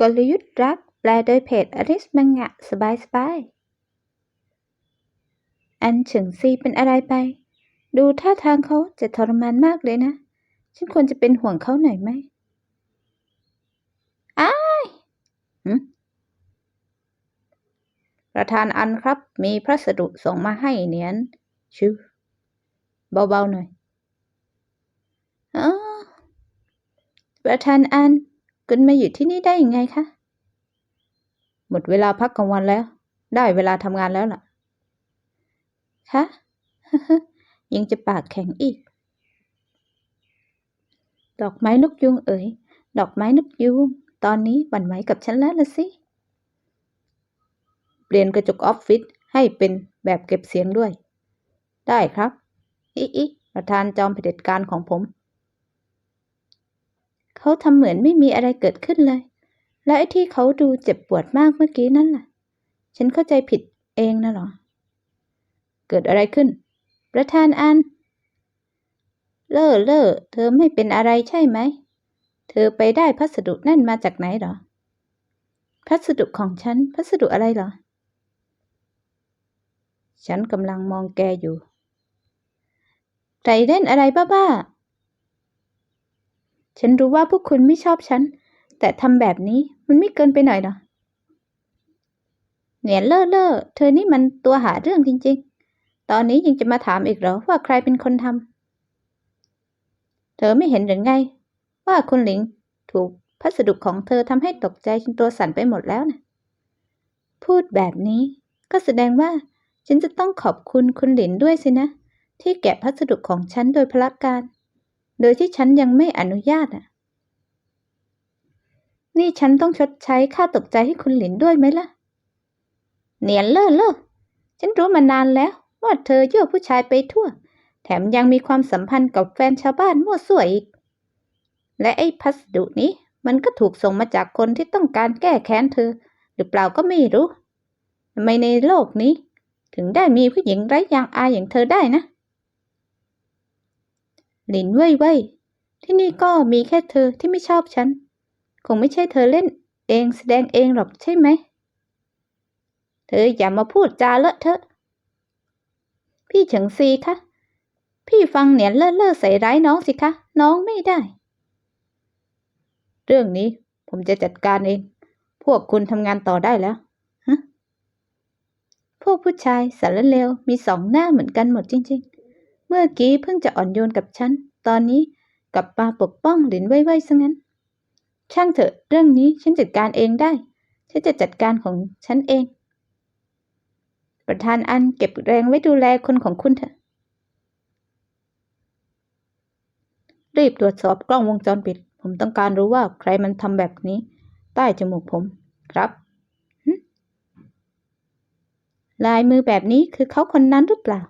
กลยุทธ์รัก แปลโดยเพจอริสมังงะ สบายสบาย อันเฉิงซีเป็นอะไรไป ดูท่าทางเขาจะทรมานมากเลยนะ ฉันควรจะเป็นห่วงเขาหน่อยไหมอ้ายประธานอันครับ มีพัสดุส่งมาให้เนียน ชิว เบาๆหน่อยอ๋อประธานอัน คุณมาอยู่ที่นี่ได้ยังไงคะ หมดเวลาพักกลางวันแล้ว ได้เวลาทำงานแล้วล่ะ คะ ยังจะปากแข็งอีก ดอกไม้นกยุงเอ๋ย ดอกไม้นกยุง ตอนนี้หวั่นไหวกับฉันแล้วละสิ เปลี่ยนกระจกออฟฟิศให้เป็นแบบเก็บเสียงด้วย ได้ครับ อิอิประธานจอมเผด็จการของผม เขาทำเหมือนไม่มีอะไรเกิดขึ้นเลย และไอ้ที่เขาดูเจ็บปวดมากเมื่อกี้นั่นล่ะ ฉันเข้าใจผิดเองนะหรอ เกิดอะไรขึ้น ประธานอัน เล่อเล่อเธอไม่เป็นอะไรใช่ไหม เธอไปได้พัสดุนั่นมาจากไหนหรอ พัสดุของฉัน พัสดุอะไรหรอ ฉันกำลังมองแกอยู่ใครเล่นอะไรบ้าๆ ฉันรู้ว่าพวกคุณไม่ชอบฉัน แต่ทำแบบนี้มันไม่เกินไปหน่อยเหรอเนี่ยเล่อเล่อเธอนี่มันตัวหาเรื่องจริง ๆ ตอนนี้ยังจะมาถามอีกเหรอว่าใครเป็นคนทำเธอไม่เห็นหรือไง ว่าคุณหลิงถูกพัสดุของเธอทำให้ตกใจจนตัวสั่นไปหมดแล้วนะพูดแบบนี้ก็แสดงว่าฉันจะต้องขอบคุณคุณหลินด้วยสินะ ที่แกะพัสดุของฉันโดยพละการ โดยที่ฉันยังไม่อนุญาตอะ นี่ฉันต้องชดใช้ค่าตกใจให้คุณหลินด้วยไหมล่ะ เนียนเล่อเล่อฉันรู้มานานแล้วว่าเธอยั่วผู้ชายไปทั่ว แถมยังมีความสัมพันธ์กับแฟนชาวบ้านมั่วสั่วอีก และไอ้พัสดุนี้มันก็ถูกส่งมาจากคนที่ต้องการแก้แค้นเธอ หรือเปล่าก็ไม่รู้ทำไมในโลกนี้ ถึงได้มีผู้หญิงไร้ยางอายอย่างเธอได้นะ หลินเว่ยเว่ยที่นี่ก็มีแค่เธอที่ไม่ชอบฉัน คงไม่ใช่เธอเล่น เองแสดงเองหรอกใช่ไหม เธออย่ามาพูดจาเลอะเทอะ พี่เฉิงซีคะ พี่ฟังเหนียนเล่อเล่อใส่ร้ายน้องสิคะ น้องไม่ได้ เรื่องนี้ผมจะจัดการเอง พวกคุณทำงานต่อได้แล้วฮะพวกผู้ชายสารเลวมีสองหน้าเหมือนกันหมดจริง ๆ มื่อกี้เพิ่งจะอ่อนโยนกับฉัน ตอนนี้กับมาปกป้องหลินไว้ๆซะงั้น ช่างเถอะ เรื่องนี้ฉันจัดการเองได้ ฉันจะจัดการของฉันเอง ประธานอันเก็บแรงไว้ดูแลคนของคุณเถอะ รีบตรวจสอบกล้องวงจรปิด ผมต้องการรู้ว่าใครมันทำแบบนี้ ใต้จมูกผม ครับหึลายมือแบบนี้คือเขาคนนั้นหรือเปล่า